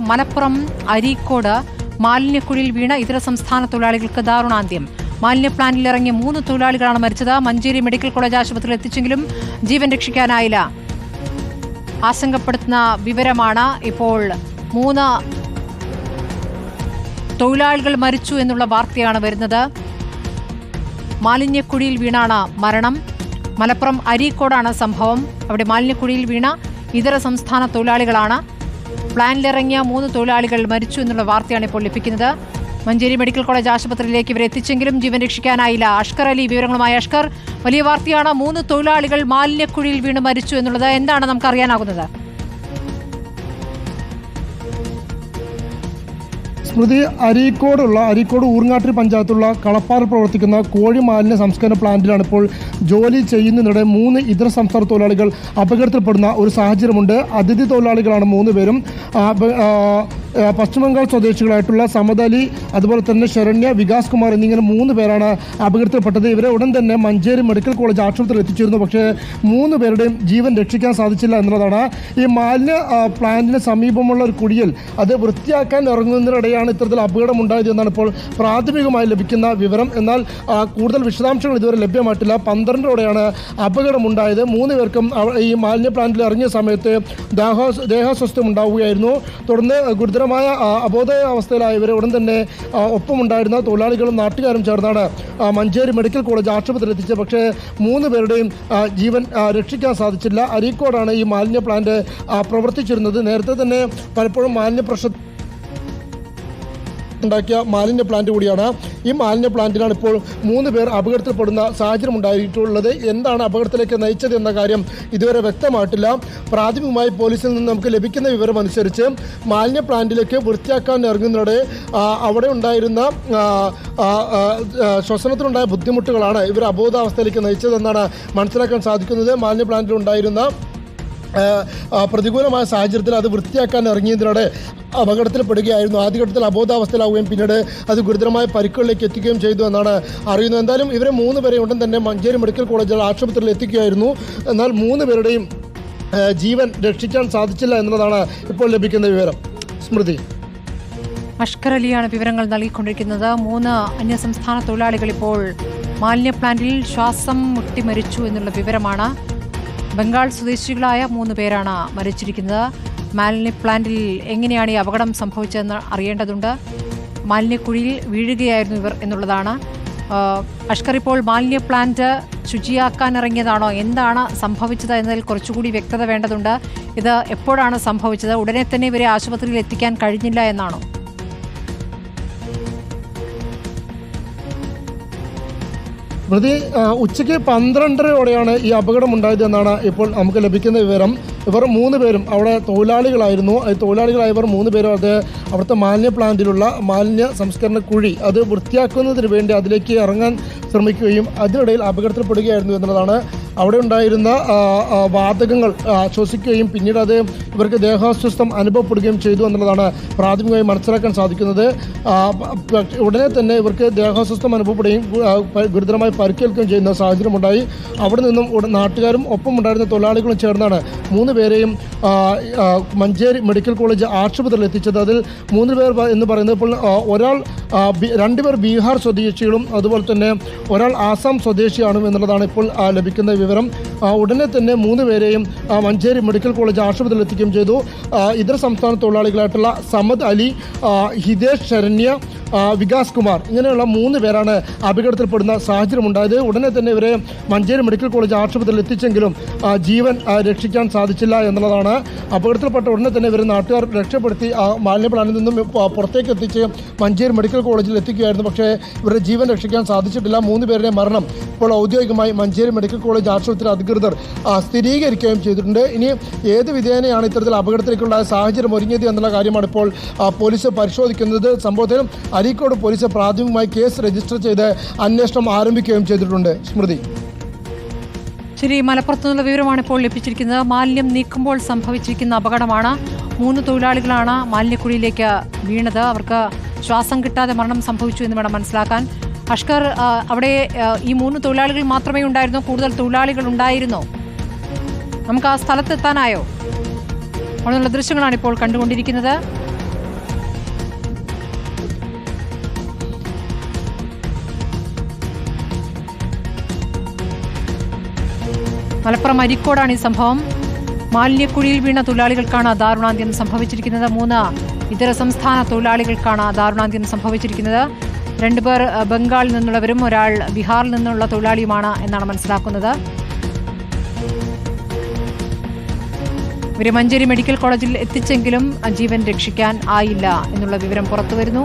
മലപ്പുറം അരീക്കോട് മാലിന്യക്കുഴിയിൽ വീണ ഇതര സംസ്ഥാന തൊഴിലാളികൾക്ക് ദാരുണാന്ത്യം. മാലിന്യ പ്ലാന്റിൽ ഇറങ്ങിയ മൂന്ന് തൊഴിലാളികളാണ് മരിച്ചത്. മഞ്ചേരി മെഡിക്കൽ കോളേജ് ആശുപത്രിയിൽ എത്തിച്ചെങ്കിലും ജീവൻ രക്ഷിക്കാനായില്ല. ആശങ്കപ്പെടുത്തുന്ന വിവരമാണ് ഇപ്പോൾ മൂന്ന് തൊഴിലാളികൾ മരിച്ചു എന്നുള്ള വാർത്തയാണ് വരുന്നത്. മാലിന്യക്കുഴിയിൽ വീണാണ് മരണം. മലപ്പുറം അരീക്കോടാണ് സംഭവം. അവിടെ മാലിന്യക്കുഴിയിൽ വീണ ഇതര സംസ്ഥാന തൊഴിലാളികളാണ് പ്ലാനിലിറങ്ങിയ മൂന്ന് തൊഴിലാളികൾ മരിച്ചു എന്നുള്ള വാർത്തയാണ് ഇപ്പോൾ ലഭിക്കുന്നത്. മഞ്ചേരി മെഡിക്കൽ കോളേജ് ആശുപത്രിയിലേക്ക് ഇവരെ എത്തിച്ചെങ്കിലും ജീവൻ രക്ഷിക്കാനായില്ല. അഷ്കർ അലി വിവരങ്ങളുമായി അഷ്കർ. വലിയ വാർത്തയാണ് മൂന്ന് തൊഴിലാളികൾ മാലിന്യക്കുഴിയിൽ വീണ് മരിച്ചു എന്നുള്ളത്. എന്താണ് നമുക്ക് അറിയാനാകുന്നത് സ്മൃതി അരീക്കോടുള്ള അരീക്കോട് ഊർങ്ങാട്ടിരി പഞ്ചായത്തുള്ള കളപ്പാറിൽ പ്രവർത്തിക്കുന്ന കോഴി മാലിന്യ സംസ്കരണ പ്ലാന്റിലാണ് ഇപ്പോൾ ജോലി ചെയ്യുന്നതിനിടെ മൂന്ന് ഇതര സംസ്ഥാന തൊഴിലാളികൾ അപകടത്തിൽപ്പെടുന്ന ഒരു സാഹചര്യമുണ്ട്. അതിഥി തൊഴിലാളികളാണ് മൂന്ന് പേരും. ആ, ബംഗാൾ സ്വദേശികളായിട്ടുള്ള സമതലി അതുപോലെ തന്നെ ശരണ്യ വികാസ് കുമാർ എന്നിങ്ങനെ മൂന്ന് പേരാണ് അപകടത്തിൽപ്പെട്ടത് ഇവരെ ഉടൻ തന്നെ മഞ്ചേരി മെഡിക്കൽ കോളേജ് ആശുപത്രിയിൽ എത്തിച്ചിരുന്നു. പക്ഷേ മൂന്ന് പേരുടെയും ജീവൻ രക്ഷിക്കാൻ സാധിച്ചില്ല എന്നുള്ളതാണ്. ഈ മാലിന്യ പ്ലാന്റിന് സമീപമുള്ള ഒരു കുഴിയിൽ അത് വൃത്തിയാക്കാൻ ഇറങ്ങുന്നതിനിടെയാണ് ഇത്തരത്തിൽ അപകടം ഉണ്ടായത് എന്നാണ് ഇപ്പോൾ പ്രാഥമികമായി ലഭിക്കുന്ന വിവരം. എന്നാൽ കൂടുതൽ വിശദാംശങ്ങൾ ഇതുവരെ ലഭ്യമായിട്ടില്ല. പന്ത്രണ്ടോടെയാണ് അപകടമുണ്ടായത്. മൂന്ന് പേർക്കും ഈ മാലിന്യ പ്ലാന്റിൽ ഇറങ്ങിയ സമയത്ത് ദാഹ ദേഹാസ്വസ്ഥം ഉണ്ടാവുകയായിരുന്നു തുടർന്ന് ഗുരുതരമായ അബോധ അവസ്ഥയിലായ ഇവരെ ഉടൻ തന്നെ ഒപ്പമുണ്ടായിരുന്ന തൊഴിലാളികളും നാട്ടുകാരും ചേർന്നാണ് മഞ്ചേരി മെഡിക്കൽ കോളേജ് ആശുപത്രിയിൽ എത്തിച്ചത്. പക്ഷേ മൂന്ന് പേരുടെയും ജീവൻ രക്ഷിക്കാൻ സാധിച്ചില്ല. അരീക്കോടാണ് ഈ മാലിന്യ പ്ലാന്റ് പ്രവർത്തിച്ചിരുന്നത്. നേരത്തെ തന്നെ പലപ്പോഴും മാലിന്യ പ്രശ്ന ഉണ്ടാക്കിയ മാലിന്യ പ്ലാന്റ് കൂടിയാണ്. ഈ മാലിന്യ പ്ലാന്റിലാണ് ഇപ്പോൾ മൂന്ന് പേർ അപകടത്തിൽപ്പെടുന്ന സാഹചര്യം ഉണ്ടായിട്ടുള്ളത്. എന്താണ് അപകടത്തിലേക്ക് നയിച്ചത് എന്ന കാര്യം ഇതുവരെ വ്യക്തമായിട്ടില്ല. പ്രാഥമികമായി പോലീസിൽ നിന്ന് നമുക്ക് ലഭിക്കുന്ന വിവരം അനുസരിച്ച് മാലിന്യ പ്ലാന്റിലേക്ക് വൃത്തിയാക്കാൻ ഇറങ്ങുന്നതോടെ അവിടെ ഉണ്ടായിരുന്ന ശ്വസനത്തിനുണ്ടായ ബുദ്ധിമുട്ടുകളാണ് ഇവർ അബോധാവസ്ഥയിലേക്ക് നയിച്ചതെന്നാണ് മനസ്സിലാക്കാൻ സാധിക്കുന്നത്. മാലിന്യ പ്ലാന്റിൽ ഉണ്ടായിരുന്ന പ്രതികൂലമായ സാഹചര്യത്തിൽ അത് വൃത്തിയാക്കാൻ ഇറങ്ങിയതിനിടെ അപകടത്തിൽപ്പെടുകയായിരുന്നു. ആദ്യഘട്ടത്തിൽ അബോധാവസ്ഥയിലാവുകയും പിന്നീട് അത് ഗുരുതരമായ പരിക്കുകളിലേക്ക് എത്തിക്കുകയും ചെയ്തു എന്നാണ് അറിയുന്നത്. എന്തായാലും ഇവരെ മൂന്ന് പേരെ ഉടൻ തന്നെ മഞ്ചേരി മെഡിക്കൽ കോളേജിൽ ആശുപത്രിയിൽ എത്തിക്കുകയായിരുന്നു. എന്നാൽ മൂന്ന് പേരുടെയും ജീവൻ രക്ഷിക്കാൻ സാധിച്ചില്ല എന്നുള്ളതാണ് ഇപ്പോൾ ലഭിക്കുന്ന വിവരം. സ്മൃതി. അഷ്കർ അലിയാണ് വിവരങ്ങൾ നൽകിക്കൊണ്ടിരിക്കുന്നത്. മൂന്ന് അന്യസംസ്ഥാന തൊഴിലാളികൾ ഇപ്പോൾ മാലിന്യ പ്ലാന്റിൽ ശ്വാസം മുട്ടി മരിച്ചു എന്നുള്ള വിവരമാണ് ബംഗാൾ സ്വദേശികളായ മൂന്ന് പേരാണ് മരിച്ചിരിക്കുന്നത്. മാലിന്യ പ്ലാന്റിൽ എങ്ങനെയാണ് ഈ അപകടം സംഭവിച്ചതെന്ന് അറിയേണ്ടതുണ്ട്. മാലിന്യക്കുഴിയിൽ വീഴുകയായിരുന്നു ഇവർ എന്നുള്ളതാണ്. അഷ്കർ ഇപ്പോൾ മാലിന്യ പ്ലാന്റ് ശുചിയാക്കാൻ ഇറങ്ങിയതാണോ എന്താണ് സംഭവിച്ചത് എന്നതിൽ കുറച്ചുകൂടി വ്യക്തത വേണ്ടതുണ്ട്. ഇത് എപ്പോഴാണ് സംഭവിച്ചത്? ഉടനെ തന്നെ ഇവരെ ആശുപത്രിയിൽ എത്തിക്കാൻ കഴിഞ്ഞില്ല എന്നാണോ? ആ, ഉച്ചയ്ക്ക് പന്ത്രണ്ടരയോടെയാണ് ഈ അപകടം ഉണ്ടായത് എന്നാണ് ഇപ്പോൾ നമുക്ക് ലഭിക്കുന്ന വിവരം. ഇവർ മൂന്ന് പേരും അവിടെ തൊഴിലാളികളായിരുന്നു. തൊഴിലാളികളായവർ മൂന്ന് പേരും അത് അവിടുത്തെ മാലിന്യ പ്ലാന്റിലുള്ള മാലിന്യ സംസ്കരണ കുഴി അത് വൃത്തിയാക്കുന്നതിന് വേണ്ടി അതിലേക്ക് ഇറങ്ങാൻ ശ്രമിക്കുകയും അതിനിടയിൽ അപകടത്തിൽപ്പെടുകയായിരുന്നു എന്നുള്ളതാണ് അവിടെ ഉണ്ടായിരുന്ന വാതകങ്ങൾ ശ്വസിക്കുകയും പിന്നീട് അത് ഇവർക്ക് ദേഹാസ്വസ്ഥം അനുഭവപ്പെടുകയും ചെയ്തു എന്നുള്ളതാണ് പ്രാഥമികമായി മനസ്സിലാക്കാൻ സാധിക്കുന്നത്. ഉടനെ തന്നെ ഇവർക്ക് ദേഹാസ്വസ്ഥം അനുഭവപ്പെടുകയും ഗുരുതരമായി പരിക്കേൽക്കുകയും ചെയ്യുന്ന സാഹചര്യമുണ്ടായി. അവിടെ നിന്നും നാട്ടുകാരും ഒപ്പം ഉണ്ടായിരുന്ന തൊഴിലാളികളും ചേർന്നാണ് മൂന്ന് പേരെയും മഞ്ചേരി മെഡിക്കൽ കോളേജ് ആശുപത്രിയിൽ എത്തിച്ചത്. അതിൽ മൂന്ന് പേർ എന്ന് പറയുന്നത് ഇപ്പോൾ ഒരാൾ രണ്ടുപേർ ബീഹാർ സ്വദേശികളും അതുപോലെ തന്നെ ഒരാൾ ആസാം സ്വദേശിയാണ് എന്നുള്ളതാണ് ഇപ്പോൾ ലഭിക്കുന്ന വിവരം ആ, ഉടനെ തന്നെ മൂന്ന് പേരെയും മഞ്ചേരി മെഡിക്കൽ കോളേജ് ആശുപത്രിയിൽ എത്തിക്കുകയും ചെയ്തു. ഇതര സംസ്ഥാന തൊഴിലാളികളായിട്ടുള്ള സമദ് അലി ഹിതേഷ് ശരണ്യ വികാസ് കുമാർ ഇങ്ങനെയുള്ള മൂന്ന് പേരാണ് അപകടത്തിൽപ്പെടുന്ന സാഹചര്യം ഉണ്ടായത് ഉടനെ തന്നെ ഇവരെ മഞ്ചേരി മെഡിക്കൽ കോളേജ് ആശുപത്രിയിൽ എത്തിച്ചെങ്കിലും ജീവൻ രക്ഷിക്കാൻ സാധിച്ചില്ല എന്നുള്ളതാണ്. അപകടത്തിൽപ്പെട്ട ഉടനെ തന്നെ ഇവരെ നാട്ടുകാർ രക്ഷപ്പെടുത്തി മാലിന്യ പ്ലാനിൽ നിന്നും പുറത്തേക്ക് എത്തിച്ച് മഞ്ചേരി മെഡിക്കൽ കോളേജിൽ എത്തിക്കുകയായിരുന്നു. പക്ഷേ ഇവരുടെ ജീവൻ രക്ഷിക്കാൻ സാധിച്ചിട്ടില്ല. മൂന്ന് പേരുടെ മരണം ഇപ്പോൾ ഔദ്യോഗികമായി മഞ്ചേരി മെഡിക്കൽ കോളേജ് ആശുപത്രി അധികൃതർ ആ, സ്ഥിരീകരിക്കുകയും ചെയ്തിട്ടുണ്ട്. ഇനി ഏത് വിധേനയാണ് ഇത്തരത്തിൽ അപകടത്തിലേക്കുള്ള സാഹചര്യം ഒരുങ്ങിയത് എന്നുള്ള കാര്യമാണ് ഇപ്പോൾ പോലീസ് പരിശോധിക്കുന്നത്. സംഭവത്തിൽ അരീക്കോട് പോലീസ് പ്രാഥമികമായി കേസ് രജിസ്റ്റർ ചെയ്ത് അന്വേഷണം ആരംഭിക്കുകയും ചെയ്തിട്ടുണ്ട്. സ്മൃതി. ശരി മലപ്പുറത്തു നിന്നുള്ള വിവരമാണ് ഇപ്പോൾ ലഭിച്ചിരിക്കുന്നത്. മാലിന്യം നീക്കുമ്പോൾ സംഭവിച്ചിരിക്കുന്ന അപകടമാണ്. മൂന്ന് തൊഴിലാളികളാണ് മാലിന്യക്കുഴിയിലേക്ക് വീണത്. അവർക്ക് ശ്വാസം കിട്ടാതെ മരണം സംഭവിച്ചു എന്ന് വേണം മനസ്സിലാക്കാൻ. അഷ്കർ അവിടെ ഈ മൂന്ന് തൊഴിലാളികൾ മാത്രമേ ഉണ്ടായിരുന്നോ? കൂടുതൽ തൊഴിലാളികൾ ഉണ്ടായിരുന്നോ? നമുക്ക് ആ സ്ഥലത്തെത്താനായോ? അവിടെയുള്ള ദൃശ്യങ്ങളാണ് ഇപ്പോൾ കണ്ടുകൊണ്ടിരിക്കുന്നത്. മലപ്പുറം അരിക്കോടാണ് ഈ സംഭവം. മാലിന്യക്കുഴിയിൽ വീണ തൊഴിലാളികൾക്കാണ് ദാരുണാന്ത്യം സംഭവിച്ചിരിക്കുന്നത്. മൂന്ന് ഇതര സംസ്ഥാന തൊഴിലാളികൾക്കാണ് ദാരുണാന്ത്യം സംഭവിച്ചിരിക്കുന്നത്. രണ്ടുപേർ ബംഗാളിൽ നിന്നുള്ളവരും ഒരാൾ ബീഹാറിൽ നിന്നുള്ള തൊഴിലാളിയുമാണ് എന്നാണ് മനസ്സിലാക്കുന്നത്. ഇവരെ മഞ്ചേരി മെഡിക്കൽ കോളേജിൽ എത്തിച്ചെങ്കിലും ജീവൻ രക്ഷിക്കാൻ ആയില്ല എന്നുള്ള വിവരം പുറത്തുവരുന്നു.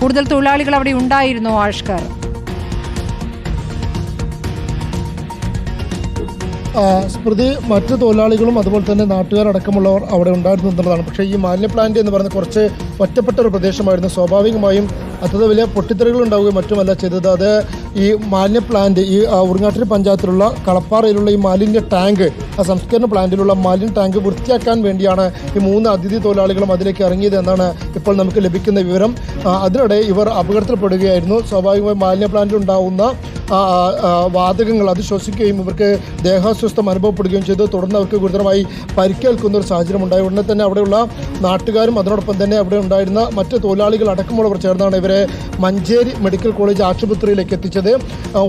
കൂടുതൽ തൊഴിലാളികൾ അവിടെ ഉണ്ടായിരുന്നു ആഷ്കർ സ്മൃതി മറ്റു തൊഴിലാളികളും അതുപോലെ തന്നെ നാട്ടുകാരടക്കമുള്ളവർ അവിടെ ഉണ്ടായിരുന്നു എന്നുള്ളതാണ്. പക്ഷേ ഈ മാലിന്യ പ്ലാന്റ് എന്ന് പറയുന്നത് കുറച്ച് ഒറ്റപ്പെട്ട ഒരു പ്രദേശമായിരുന്നു. സ്വാഭാവികമായും അത്ര വലിയ പൊട്ടിത്തെറികൾ ഉണ്ടാവുകയും മറ്റുമല്ല ചെയ്തത്. അത് ഈ മാലിന്യ പ്ലാന്റ് ഈ ഉറങ്ങാട്ടിരി പഞ്ചായത്തിലുള്ള കളപ്പാറയിലുള്ള ഈ മാലിന്യ ടാങ്ക് ആ സംസ്കരണ പ്ലാന്റിലുള്ള മാലിന്യ ടാങ്ക് വൃത്തിയാക്കാൻ വേണ്ടിയാണ് ഈ മൂന്ന് അതിഥി തൊഴിലാളികളും അതിലേക്ക് ഇറങ്ങിയത് എന്നാണ് ഇപ്പോൾ നമുക്ക് ലഭിക്കുന്ന വിവരം. അതിനിടെ ഇവർ അപകടത്തിൽപ്പെടുകയായിരുന്നു. സ്വാഭാവികമായി മാലിന്യ പ്ലാന്റിൽ ഉണ്ടാവുന്ന വാതകങ്ങൾ അത് ശ്വസിക്കുകയും ഇവർക്ക് ദേഹാസ്വസ്ഥം അനുഭവപ്പെടുകയും ചെയ്തു. തുടർന്ന് അവർക്ക് ഗുരുതരമായി പരിക്കേൽക്കുന്ന ഒരു സാഹചര്യം ഉണ്ടായി. ഉടനെ തന്നെ അവിടെയുള്ള നാട്ടുകാരും അതിനോടൊപ്പം തന്നെ അവിടെ ഉണ്ടായിരുന്ന മറ്റ് തൊഴിലാളികൾ അടക്കമുള്ളവർ ചേർന്നാണ് ഇവരെ മഞ്ചേരി മെഡിക്കൽ കോളേജ് ആശുപത്രിയിലേക്ക് എത്തിച്ചത്.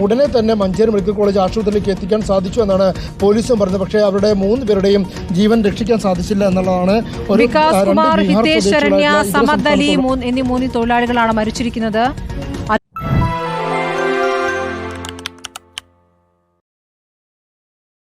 ഉടനെ തന്നെ മഞ്ചേരി മെഡിക്കൽ കോളേജ് ആശുപത്രിയിലേക്ക് എത്തിക്കാൻ സാധിച്ചു എന്നാണ് പോലീസും പറഞ്ഞത്. പക്ഷേ അവരുടെ മൂന്ന് പേരുടെയും ജീവൻ രക്ഷിക്കാൻ സാധിച്ചില്ല എന്നുള്ളതാണ് ഒരു വികാസ് കുമാർ ഹിതേഷ് ശരണ്യ സമദ് അലി എന്നീ മൂന്ന് തൊഴിലാളികളാണ് മരിച്ചിരിക്കുന്നത്.